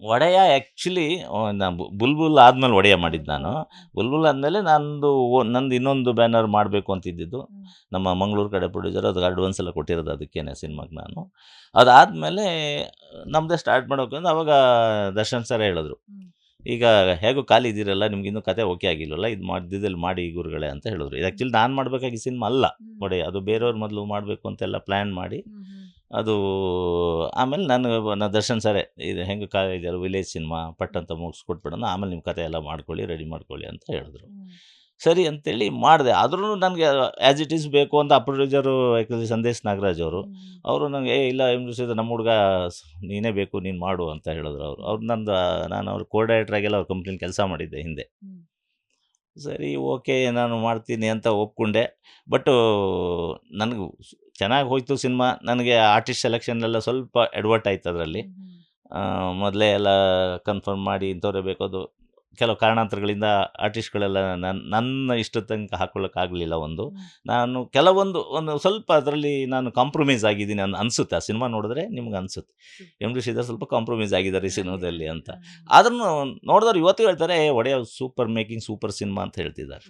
ಒಡೆಯ ಆ್ಯಕ್ಚುಲಿ ನಾನು ಬುಲ್ಬುಲ್ ಆದಮೇಲೆ ಒಡೆಯ ಮಾಡಿದ್ದು ನಾನು. ಬುಲ್ಬುಲ್ ಆದಮೇಲೆ ನಂದು ಓ- ನಂದು ಇನ್ನೊಂದು ಬ್ಯಾನರ್ ಮಾಡಬೇಕು ಅಂತಿದ್ದಿದ್ದು. ನಮ್ಮ ಮಂಗಳೂರು ಕಡೆ ಪ್ರೊಡ್ಯೂಸರ್ ಅದಕ್ಕೆ ಅಡ್ವಾನ್ಸ್ ಎಲ್ಲ ಕೊಟ್ಟಿರೋದು ಅದಕ್ಕೇನೆ ಸಿನಿಮಾಗೆ ನಾನು. ಅದಾದಮೇಲೆ ನಮ್ಮದೇ ಸ್ಟಾರ್ಟ್ ಮಾಡೋಕೆ ಅವಾಗ ದರ್ಶನ್ ಸರ್ ಹೇಳಿದ್ರು. ಈಗ ಹೇಗೂ ಖಾಲಿ ಇದ್ದೀರಲ್ಲ ನಿಮ್ಗೆ ಇನ್ನೂ ಕತೆ ಓಕೆ ಆಗಿಲ್ಲಲ್ಲ ಇದು ಮಾಡಿದ್ದಲ್ಲಿ ಮಾಡಿ ಗುರುಗಳೇ ಅಂತ ಹೇಳಿದ್ರು. ಇದು ಆ್ಯಕ್ಚುಲಿ ನಾನು ಮಾಡಬೇಕಾಗಿ ಸಿನಿಮಾ ಅಲ್ಲ ಒಡೆಯ ಅದು ಬೇರೆಯವ್ರ ಮೊದಲು ಮಾಡಬೇಕು ಅಂತೆಲ್ಲ ಪ್ಲ್ಯಾನ್ ಮಾಡಿ. ಅದು ಆಮೇಲೆ ನಾನು ನಾ ದರ್ಶನ್ ಸರೇ ಇದು ಹೆಂಗೆ ಕಾ ಇದೆಯಲ್ಲ ವಿಲೇಜ್ ಸಿನಿಮಾ ಪಟ್ ಅಂತ ಮುಗಿಸ್ಕೊಟ್ಬಿಡೋಣ ಆಮೇಲೆ ನಿಮ್ಮ ಕತೆ ಎಲ್ಲ ಮಾಡ್ಕೊಳ್ಳಿ ರೆಡಿ ಮಾಡ್ಕೊಳ್ಳಿ ಅಂತ ಹೇಳಿದ್ರು. ಸರಿ ಅಂತೇಳಿ ಮಾಡಿದೆ. ಆದ್ರೂ ನನಗೆ ಆ್ಯಸ್ ಇಟ್ ಈಸ್ ಬೇಕು ಅಂತ ಪ್ರೊಡ್ಯೂಸರು ಯಾಕಂದರೆ ಸಂದೇಶ್ ನಾಗರಾಜ್ ಅವರು ಅವರು ನನಗೆ ಏ ಇಲ್ಲ ಎಂ ನಮ್ಮ ಹುಡುಗ ನೀನೇ ಬೇಕು ನೀನು ಮಾಡು ಅಂತ ಹೇಳಿದ್ರು ಅವರು. ಅವ್ರು ನಂದು ನಾನು ಅವ್ರ ಕೋ ಡೈರೆಕ್ಟ್ರಾಗೆಲ್ಲ ಅವ್ರ ಕಂಪ್ನಿಲಿ ಕೆಲಸ ಮಾಡಿದ್ದೆ ಹಿಂದೆ. ಸರಿ ಓಕೆ ನಾನು ಮಾಡ್ತೀನಿ ಅಂತ ಒಪ್ಕೊಂಡೆ. ಬಟ್ಟು ನನಗೆ ಚೆನ್ನಾಗಿ ಹೋಯಿತು ಸಿನಿಮಾ. ನನಗೆ ಆರ್ಟಿಸ್ಟ್ ಸೆಲೆಕ್ಷನ್ನೆಲ್ಲ ಸ್ವಲ್ಪ ಎಡ್ವರ್ಟ್ ಆಯ್ತು ಅದರಲ್ಲಿ ಮೊದಲೇ ಎಲ್ಲ ಕನ್ಫರ್ಮ್ ಮಾಡಿ ಇಂಥವ್ರೇ ಬೇಕದು ಕೆಲವು ಕಾರಣಾಂತರಗಳಿಂದ ಆರ್ಟಿಸ್ಟ್ಗಳೆಲ್ಲ ನನ್ನ ನನ್ನ ಇಷ್ಟ ತನಕ ಹಾಕೊಳ್ಳೋಕ್ಕಾಗಲಿಲ್ಲ ಒಂದು. ನಾನು ಕೆಲವೊಂದು ಒಂದು ಸ್ವಲ್ಪ ಅದರಲ್ಲಿ ನಾನು ಕಾಂಪ್ರಮೈಸ್ ಆಗಿದ್ದೀನಿ ಅನ್ ಅನಿಸುತ್ತೆ. ಆ ಸಿನಿಮಾ ನೋಡಿದ್ರೆ ನಿಮ್ಗೆ ಅನಿಸುತ್ತೆ. ಎಂ ಡಿ ಶ್ರೀಧರ್ ಸ್ವಲ್ಪ ಕಾಂಪ್ರಮೈಸ್ ಆಗಿದ್ದಾರೆ ಈ ಸಿನಿಮಾದಲ್ಲಿ ಅಂತ. ಅದನ್ನು ನೋಡಿದವ್ರು ಇವತ್ತು ಹೇಳ್ತಾರೆ "ಏ, ಒಡೆಯ ಸೂಪರ್ ಮೇಕಿಂಗ್ ಸೂಪರ್ ಸಿನಿಮಾ ಅಂತ ಹೇಳ್ತಿದ್ದಾರೆ.